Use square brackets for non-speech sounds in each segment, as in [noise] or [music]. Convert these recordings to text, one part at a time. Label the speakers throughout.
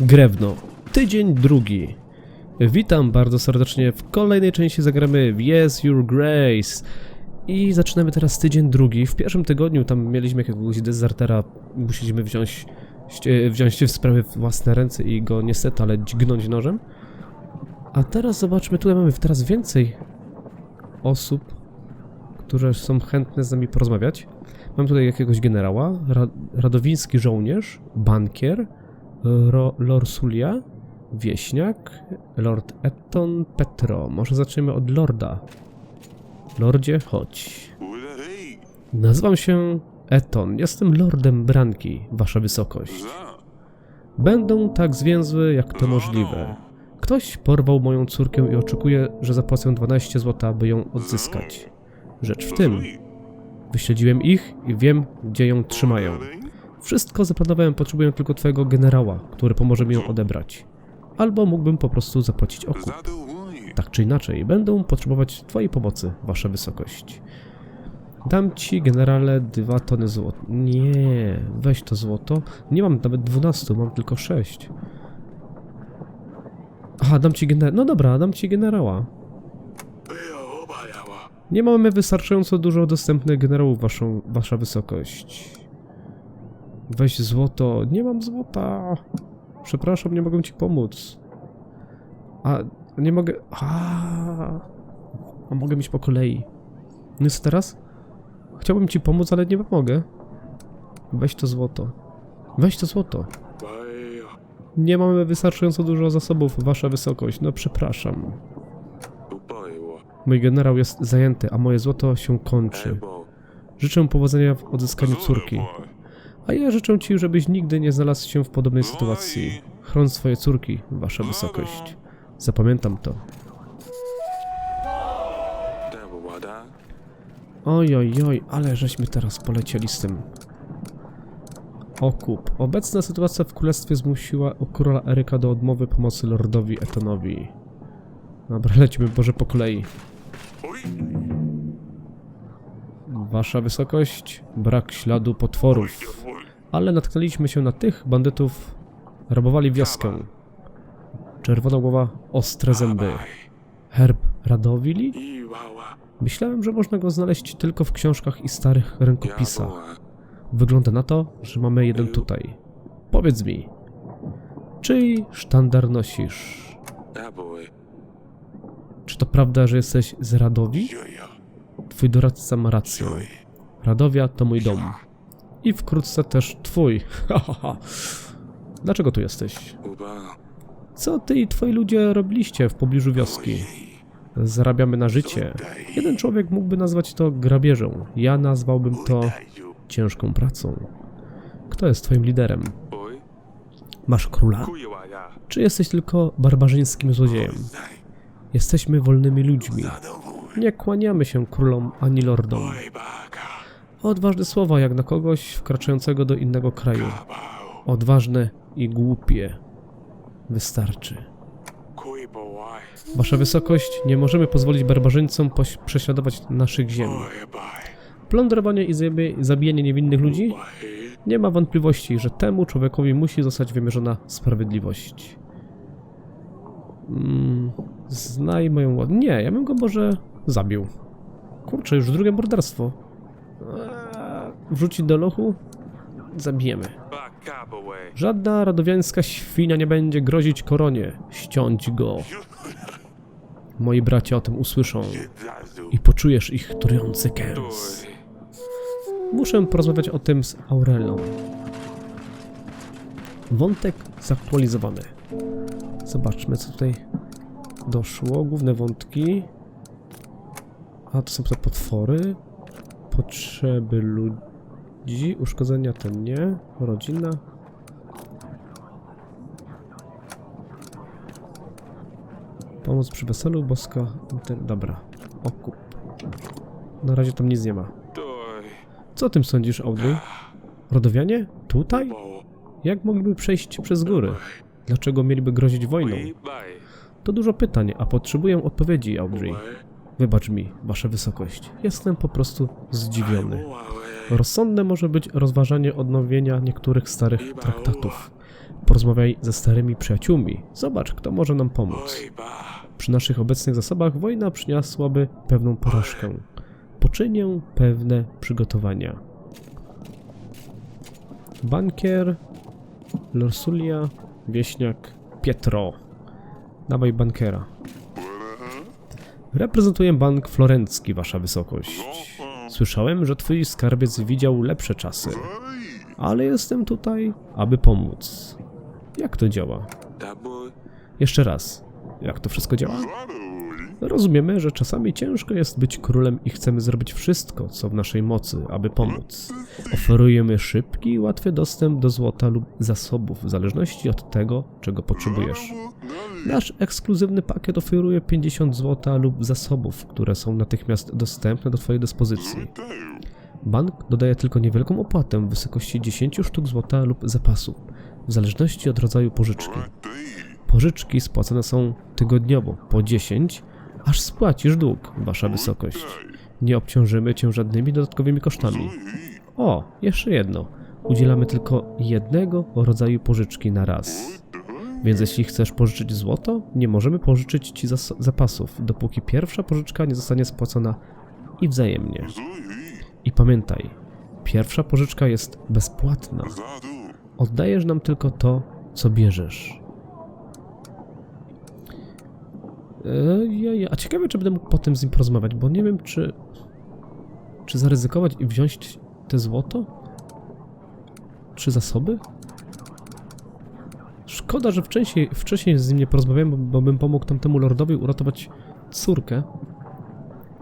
Speaker 1: Grewno. Tydzień drugi. Witam bardzo serdecznie. W kolejnej części zagramy w Yes, Your Grace. I zaczynamy teraz tydzień drugi. W pierwszym tygodniu tam mieliśmy jakiegoś dezertera. Musieliśmy wziąć, ście- wziąć w sprawy w własne ręce i go niestety, ale dźgnąć nożem. A teraz zobaczmy, tutaj mamy teraz więcej osób, które są chętne z nami porozmawiać. Mam tutaj jakiegoś generała, ra radowiński żołnierz, bankier, Ro Lorsulia, wieśniak, Lord Eton Petro. Może zaczniemy od Lorda. Lordzie, chodź. Nazywam się Eton. Jestem Lordem Branki, wasza wysokość. Będą tak zwięzłe, jak to możliwe. Ktoś porwał moją córkę i oczekuje, że zapłacę 12 zł, aby ją odzyskać. Rzecz w tym, wyśledziłem ich i wiem, gdzie ją trzymają. Wszystko zaplanowałem, potrzebuję tylko twojego generała, który pomoże mi ją odebrać. Albo mógłbym po prostu zapłacić okup. Tak czy inaczej, będą potrzebować twojej pomocy, wasza wysokość. Dam ci, generale, dwa tony złota. Nie, weź to złoto. Nie mam nawet 12, mam tylko 6. Aha, dam ci generała. No dobra, dam ci generała. Nie mamy wystarczająco dużo dostępnych generałów, waszą, wasza wysokość. Weź złoto. Nie mam złota. Przepraszam, nie mogę ci pomóc. A, nie mogę... A, a mogę iść po kolei. No co teraz? Chciałbym ci pomóc, ale nie mogę. Weź to złoto. Weź to złoto. Nie mamy wystarczająco dużo zasobów, wasza wysokość. No przepraszam. Mój generał jest zajęty, a moje złoto się kończy. Życzę powodzenia w odzyskaniu córki. A ja życzę ci, żebyś nigdy nie znalazł się w podobnej sytuacji. Chroń swoje córki, wasza wysokość. Zapamiętam to. Oj, oj, oj, ale żeśmy teraz polecieli z tym. Okup. Obecna sytuacja w królestwie zmusiła króla Eryka do odmowy pomocy lordowi Etonowi. Dobra, lecimy może po kolei. Wasza wysokość, brak śladu potworów. Ale natknęliśmy się na tych bandytów, rabowali wioskę. Czerwona głowa, ostre zęby. Herb Radowili? Myślałem, że można go znaleźć tylko w książkach i starych rękopisach. Wygląda na to, że mamy jeden tutaj. Powiedz mi, czyj sztandar nosisz? Czy to prawda, że jesteś z Radowi? Twój doradca ma rację. Radowia to mój dom. I wkrótce też twój. [laughs] Dlaczego tu jesteś? Co ty i twoi ludzie robiliście w pobliżu wioski? Zarabiamy na życie. Jeden człowiek mógłby nazwać to grabieżą. Ja nazwałbym to ciężką pracą. Kto jest twoim liderem? Masz króla? Czy jesteś tylko barbarzyńskim złodziejem? Jesteśmy wolnymi ludźmi. Nie kłaniamy się królom ani lordom. Odważne słowa jak na kogoś wkraczającego do innego kraju. Odważne i głupie. Wystarczy. Wasza wysokość, nie możemy pozwolić barbarzyńcom prześladować naszych ziem. Plądrowanie i zabijanie niewinnych ludzi? Nie ma wątpliwości, że temu człowiekowi musi zostać wymierzona sprawiedliwość. Mm, znaj moją ład. Nie, ja bym go może zabił. Kurczę, już drugie morderstwo. Wrzucić do lochu? Zabijemy. Żadna radowiańska świnia nie będzie grozić koronie. Ściąć go. Moi bracia o tym usłyszą i poczujesz ich trujący kęs. Muszę porozmawiać o tym z Aurelą. Wątek zaktualizowany. Zobaczmy, co tutaj doszło. Główne wątki. A to są te potwory. Potrzeby ludzi. Uszkodzenia to nie. Rodzina. Pomoc przy weselu, boska. Inter... Dobra. Okup. Na razie tam nic nie ma. Co o tym sądzisz, Audrey? Rodowianie? Tutaj? Jak mogliby przejść przez góry? Dlaczego mieliby grozić wojną? To dużo pytań, a potrzebuję odpowiedzi, Audrey. Wybacz mi, wasza wysokość. Jestem po prostu zdziwiony. Rozsądne może być rozważanie odnowienia niektórych starych traktatów. Porozmawiaj ze starymi przyjaciółmi. Zobacz, kto może nam pomóc. Przy naszych obecnych zasobach wojna przyniosłaby pewną porażkę. Poczynię pewne przygotowania. Bankier, Lorsulia, wieśniak, Pietro. Dawaj bankiera. Reprezentuję bank florencki, wasza wysokość. Słyszałem, że twój skarbiec widział lepsze czasy, ale jestem tutaj, aby pomóc. Jak to działa? Jeszcze raz. Jak to wszystko działa? Rozumiemy, że czasami ciężko jest być królem i chcemy zrobić wszystko, co w naszej mocy, aby pomóc. Oferujemy szybki i łatwy dostęp do złota lub zasobów, w zależności od tego, czego potrzebujesz. Nasz ekskluzywny pakiet oferuje 50 złota lub zasobów, które są natychmiast dostępne do Twojej dyspozycji. Bank dodaje tylko niewielką opłatę w wysokości 10 sztuk złota lub zapasu, w zależności od rodzaju pożyczki. Pożyczki spłacane są tygodniowo, po 10, aż spłacisz dług, wasza wysokość. Nie obciążymy cię żadnymi dodatkowymi kosztami. O, jeszcze jedno. Udzielamy tylko jednego rodzaju pożyczki na raz. Więc jeśli chcesz pożyczyć złoto, nie możemy pożyczyć ci zapasów, dopóki pierwsza pożyczka nie zostanie spłacona i wzajemnie. I pamiętaj, pierwsza pożyczka jest bezpłatna. Oddajesz nam tylko to, co bierzesz. Ej, a ciekawe, czy będę mógł potem z nim porozmawiać, bo nie wiem, czy. Czy zaryzykować i wziąć te złoto? Czy zasoby? Szkoda, że wcześniej, wcześniej z nim nie porozmawiałem, bo, bo bym pomógł tamtemu lordowi uratować córkę.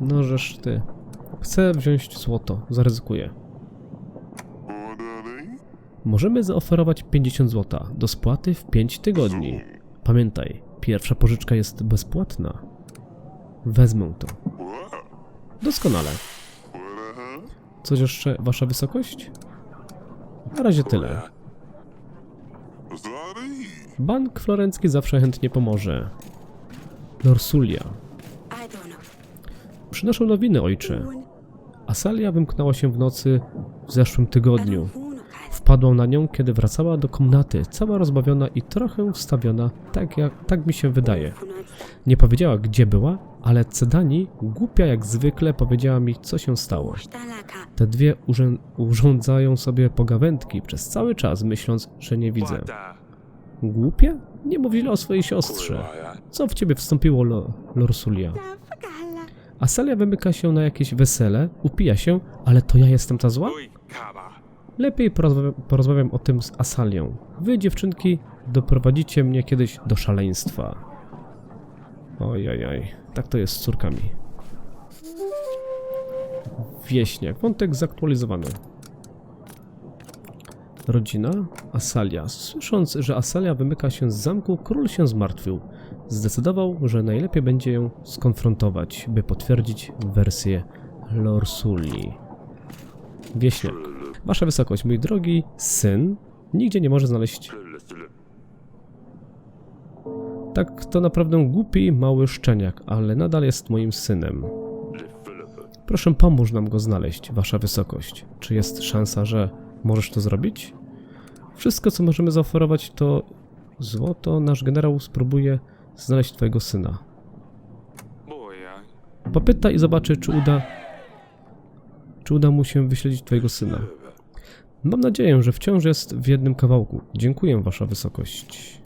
Speaker 1: No, żeż ty. Chcę wziąć złoto, zaryzykuję. Możemy zaoferować 50 zł do spłaty w 5 tygodni. Pamiętaj, pierwsza pożyczka jest bezpłatna. Wezmę to. Doskonale. Coś jeszcze, wasza wysokość? Na razie tyle. Bank florencki zawsze chętnie pomoże. Lorsulia. Przynoszę nowiny, ojcze. Asalia wymknęła się w nocy w zeszłym tygodniu. Wpadłam na nią, kiedy wracała do komnaty, cała rozbawiona i trochę wstawiona, tak jak tak mi się wydaje. Nie powiedziała, gdzie była, ale Cedani, głupia jak zwykle, powiedziała mi, co się stało. Te dwie urzę- urządzają sobie pogawędki przez cały czas, myśląc, że nie widzę. Głupia? Nie mów źle o swojej siostrze. Co w ciebie wstąpiło, Lo- Lorsulia? Asalia wymyka się na jakieś wesele, upija się, ale to ja jestem ta zła? Lepiej porozmawiam, porozmawiam o tym z Asalią. Wy, dziewczynki, doprowadzicie mnie kiedyś do szaleństwa. Ojajaj, tak to jest z córkami. Wieśniak, wątek zaktualizowany. Rodzina Asalia. Słysząc, że Asalia wymyka się z zamku, król się zmartwił. Zdecydował, że najlepiej będzie ją skonfrontować, by potwierdzić wersję Lorsuli. Wieśniak. Wasza wysokość, mój drogi syn, nigdzie nie może znaleźć. Tak, to naprawdę głupi, mały szczeniak, ale nadal jest moim synem. Proszę, pomóż nam go znaleźć, wasza wysokość. Czy jest szansa, że możesz to zrobić? Wszystko, co możemy zaoferować, to złoto. Nasz generał spróbuje znaleźć twojego syna. Popyta i zobaczy, czy uda, czy uda mu się wyśledzić twojego syna. Mam nadzieję, że wciąż jest w jednym kawałku. Dziękuję, wasza wysokość.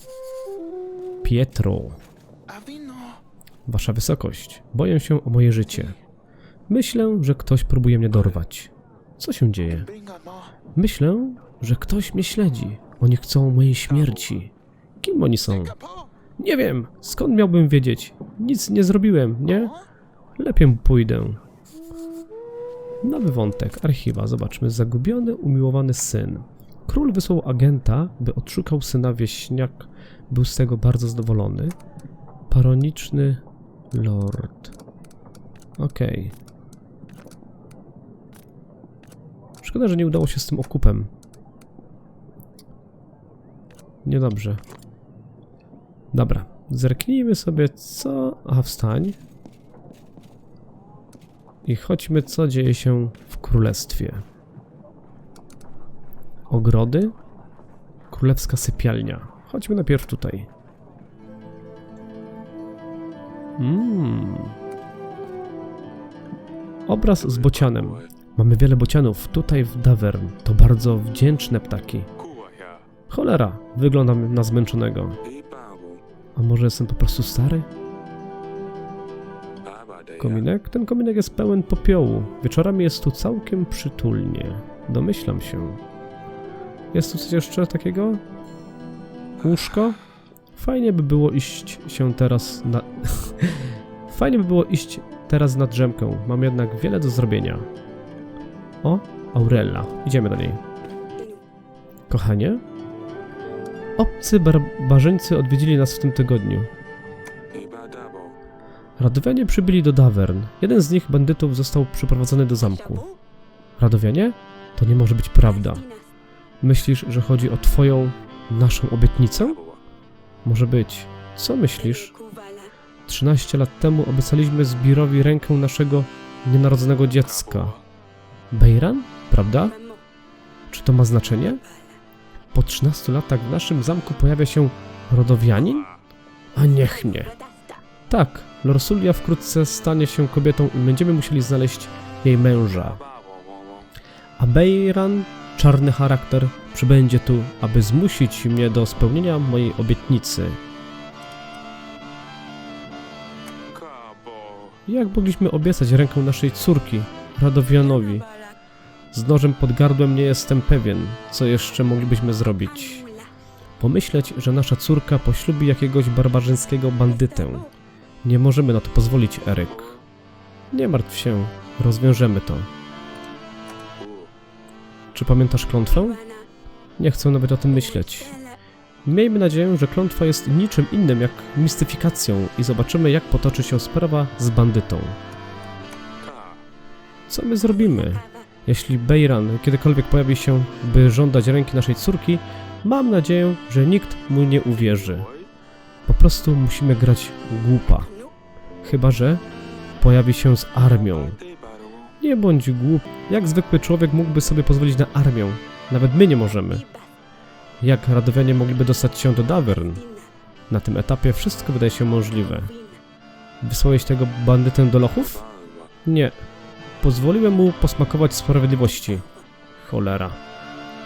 Speaker 1: Pietro, wasza wysokość, boję się o moje życie. Myślę, że ktoś próbuje mnie dorwać. Co się dzieje?
Speaker 2: Ma.
Speaker 1: Myślę, że ktoś mnie śledzi. Oni chcą mojej śmierci. Kim oni są? Nie wiem, skąd miałbym wiedzieć? Nic nie zrobiłem, nie? Lepiej pójdę. Nowy wątek, archiwa, zobaczmy. Zagubiony, umiłowany syn. Król wysłał agenta, by odszukał syna wieśniak. Był z tego bardzo zadowolony. Paroniczny lord. Okej. Szkoda, że nie udało się z tym okupem. Niedobrze. Dobra, zerknijmy sobie co... Aha, wstań. I chodźmy, co dzieje się w królestwie. Ogrody? królewska sypialnia. Chodźmy najpierw tutaj. Mmm. Obraz z bocianem. Mamy wiele bocianów tutaj w Davern. To bardzo wdzięczne ptaki. Cholera, wyglądam na zmęczonego. A może jestem po prostu stary? Kominek? Ten kominek jest pełen popiołu. Wieczorami jest tu całkiem przytulnie. Domyślam się. Jest tu coś jeszcze takiego? Łóżko? Fajnie by było iść się teraz na... [laughs] Fajnie by było iść teraz na drzemkę. Mam jednak wiele do zrobienia. O, Aurella. Idziemy do niej. Kochanie? Obcy barbarzyńcy odwiedzili nas w tym tygodniu. Radowianie przybyli do Davern. Jeden z nich, bandytów, został przyprowadzony do zamku. Radowianie? To nie może być prawda. Myślisz, że chodzi o twoją, naszą obietnicę? Może być. Co myślisz? 13 lat temu obiecaliśmy Zbirowi rękę naszego nienarodzonego dziecka. Bejran? Prawda? Czy to ma znaczenie? Po 13 latach w naszym zamku pojawia się Rodowianin? A niech mnie. Tak, Lorsulia wkrótce stanie się kobietą i będziemy musieli znaleźć jej męża. A Bejran, czarny charakter, przybędzie tu, aby zmusić mnie do spełnienia mojej obietnicy. Jak mogliśmy obiecać rękę naszej córki, Radowianowi? Z nożem pod gardłem nie jestem pewien, co jeszcze moglibyśmy zrobić. Pomyśleć, że nasza córka poślubi jakiegoś barbarzyńskiego bandytę. Nie możemy na to pozwolić, Eryk. Nie martw się, rozwiążemy to. Czy pamiętasz klątwę? Nie chcę nawet o tym myśleć. Miejmy nadzieję, że klątwa jest niczym innym jak mistyfikacją i zobaczymy, jak potoczy się sprawa z bandytą. Co my zrobimy? Jeśli Bejran kiedykolwiek pojawi się, by żądać ręki naszej córki, mam nadzieję, że nikt mu nie uwierzy. Po prostu musimy grać głupa. Chyba, że pojawi się z armią. Nie bądź głup. Jak zwykły człowiek mógłby sobie pozwolić na armię? Nawet my nie możemy. Jak Radowianie mogliby dostać się do Davern? Na tym etapie wszystko wydaje się możliwe. Wysłałeś tego bandytę do lochów? Nie. Pozwoliłem mu posmakować sprawiedliwości. Cholera.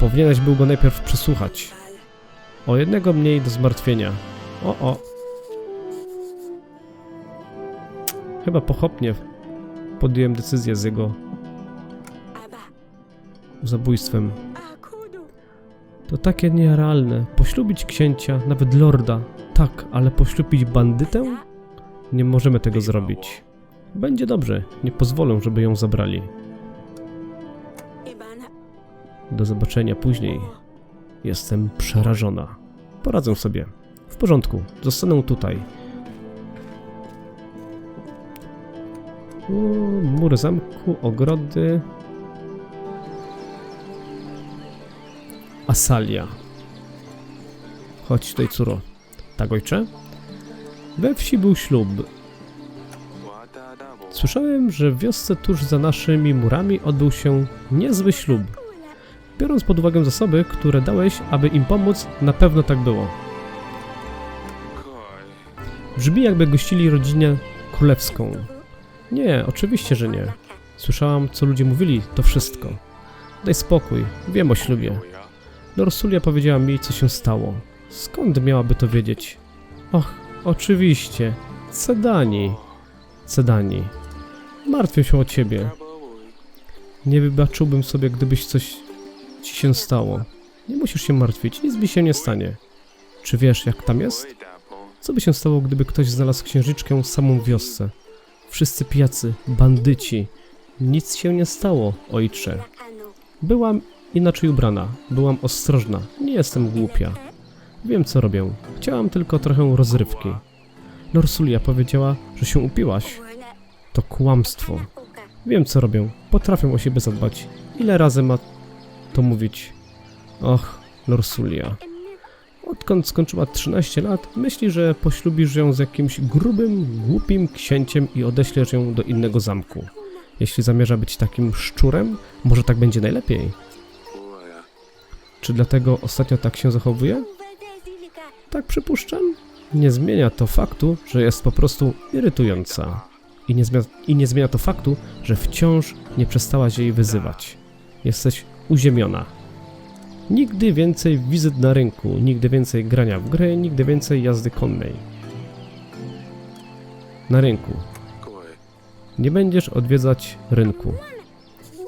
Speaker 1: Powinieneś był go najpierw przesłuchać. O jednego mniej do zmartwienia. O, o. Chyba pochopnie podjąłem decyzję z jego zabójstwem. To takie nierealne. Poślubić księcia, nawet lorda. Tak, ale poślubić bandytę? Nie możemy tego zrobić. Będzie dobrze. Nie pozwolę, żeby ją zabrali. Do zobaczenia później. Jestem przerażona. Poradzę sobie. W porządku. Zostanę tutaj. Mur zamku, ogrody. Asalia. Chodź tutaj, córo. Tak, ojcze? We wsi był ślub. Słyszałem, że w wiosce tuż za naszymi murami odbył się niezły ślub. Biorąc pod uwagę zasoby, które dałeś, aby im pomóc, na pewno tak było. Brzmi jakby gościli rodzinę królewską. Nie, oczywiście, że nie. Słyszałam, co ludzie mówili, to wszystko. Daj spokój, wiem o ślubie.
Speaker 2: Boya.
Speaker 1: Dorsulia powiedziała mi, co się stało. Skąd miałaby to wiedzieć? Och, oczywiście. Cedani. Cedani. Martwię się o ciebie. Nie wybaczyłbym sobie, gdybyś coś ci się stało. Nie musisz się martwić, nic mi się nie stanie. Czy wiesz, jak tam jest? Co by się stało, gdyby ktoś znalazł księżyczkę samą wiosce? Wszyscy pijacy, bandyci. Nic się nie stało, ojcze. Byłam inaczej ubrana, byłam ostrożna, nie jestem głupia. Wiem, co robię. Chciałam tylko trochę rozrywki. Norsulia powiedziała, że się upiłaś. To kłamstwo. Wiem, co robię. Potrafię o siebie zadbać. Ile razy ma to mówić? Och, Lorsulia. Odkąd skończyła 13 lat, myśli, że poślubisz ją z jakimś grubym, głupim księciem i odeślesz ją do innego zamku. Jeśli zamierza być takim szczurem, może tak będzie najlepiej. Czy dlatego ostatnio tak się zachowuje? Tak przypuszczam. Nie zmienia to faktu, że jest po prostu irytująca. I nie, zmienia, I nie zmienia to faktu, że wciąż nie przestałaś jej wyzywać. Jesteś uziemiona. Nigdy więcej wizyt na rynku, nigdy więcej grania w gry, nigdy więcej jazdy konnej. Na rynku. Nie będziesz odwiedzać rynku.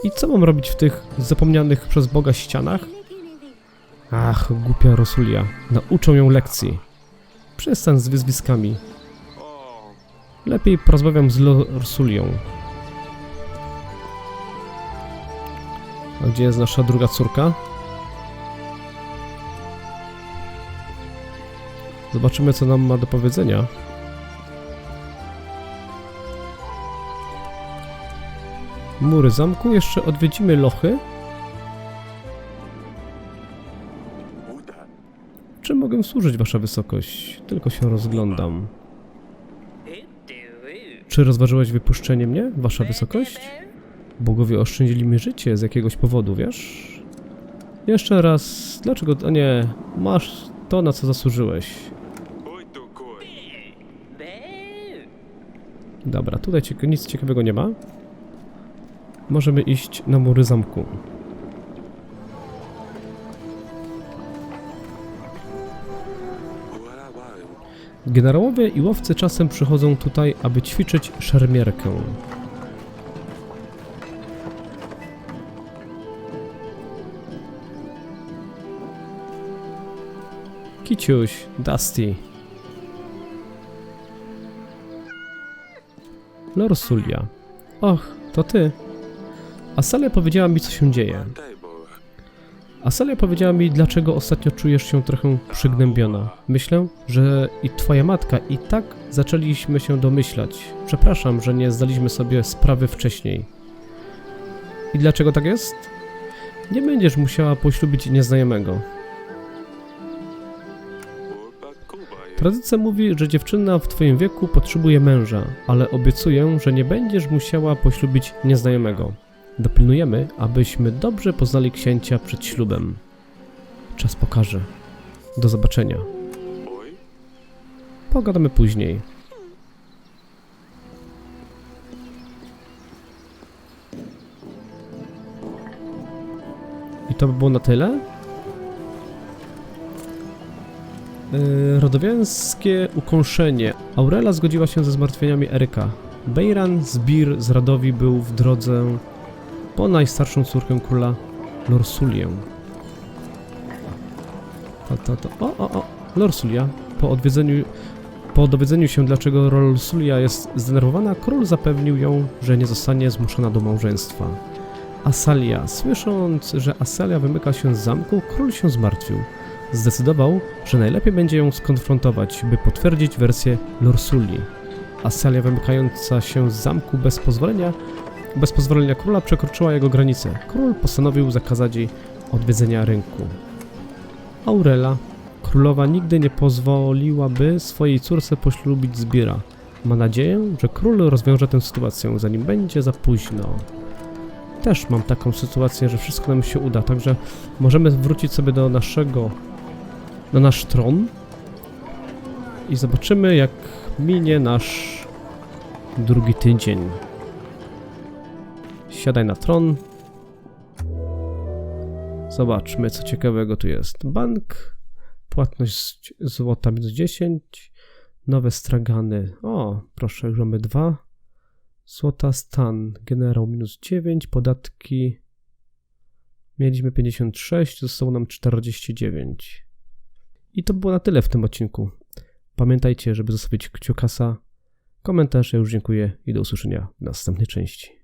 Speaker 1: I co mam robić w tych zapomnianych przez Boga ścianach? Ach, głupia Rosulia. Nauczą ją lekcji. Przestań z wyzwiskami. Lepiej porozmawiam z Rosulią. A gdzie jest nasza druga córka? Zobaczymy, co nam ma do powiedzenia. Mury zamku. Jeszcze odwiedzimy lochy. Czym mogę służyć, Wasza Wysokość? Tylko się rozglądam. Czy rozważyłeś wypuszczenie mnie, Wasza Wysokość? Bogowie oszczędzili mi życie z jakiegoś powodu, wiesz? Jeszcze raz, dlaczego... A nie, masz to, na co zasłużyłeś.
Speaker 2: Oj tu koi.
Speaker 1: Dobra, tutaj cieka nic ciekawego nie ma. Możemy iść na mury zamku. Generałowie i łowcy czasem przychodzą tutaj, aby ćwiczyć szermierkę. Kiciuś, Dusty. Lorsulia. Och, to ty. Asalia powiedziała mi, co się dzieje. Asalia powiedziała mi, dlaczego ostatnio czujesz się trochę przygnębiona. Myślę, że i twoja matka i tak zaczęliśmy się domyślać. Przepraszam, że nie zdaliśmy sobie sprawy wcześniej. I dlaczego tak jest? Nie będziesz musiała poślubić nieznajomego. Tradycja mówi, że dziewczyna w twoim wieku potrzebuje męża, ale obiecuję, że nie będziesz musiała poślubić nieznajomego. Dopilnujemy, abyśmy dobrze poznali księcia przed ślubem. Czas pokaże. Do zobaczenia. Pogadamy później. I to by było na tyle. Rodowiańskie ukąszenie. Aurela zgodziła się ze zmartwieniami Eryka. Bejran, Zbir z Radowi był w drodze po najstarszą córkę króla Lorsulię. To, to, to. O, o, o. Lorsulia. Po odwiedzeniu po dowiedzeniu się, dlaczego Rolsulia jest zdenerwowana, król zapewnił ją, że nie zostanie zmuszona do małżeństwa. Asalia. Słysząc, że Asalia wymyka się z zamku, król się zmartwił. Zdecydował, że najlepiej będzie ją skonfrontować, by potwierdzić wersję Lorsulii. Asalia wymykająca się z zamku bez pozwolenia, bez pozwolenia króla przekroczyła jego granice. Król postanowił zakazać jej odwiedzenia rynku. Aurela, Królowa nigdy nie pozwoliłaby swojej córce poślubić Zbira. Ma nadzieję, że król rozwiąże tę sytuację, zanim będzie za późno. Też mam taką sytuację, że wszystko nam się uda, także możemy wrócić sobie do naszego, na nasz tron i zobaczymy, jak minie nasz drugi tydzień. Siadaj na tron. Zobaczmy, co ciekawego tu jest. Bank, płatność złota minus 10, nowe stragany. O, proszę, już mamy dwa. Złota stan, generał minus 9, podatki. Mieliśmy 56, zostało nam 49. I to było na tyle w tym odcinku. Pamiętajcie, żeby zostawić kciukasa, komentarz. Ja już dziękuję i do usłyszenia w następnej części.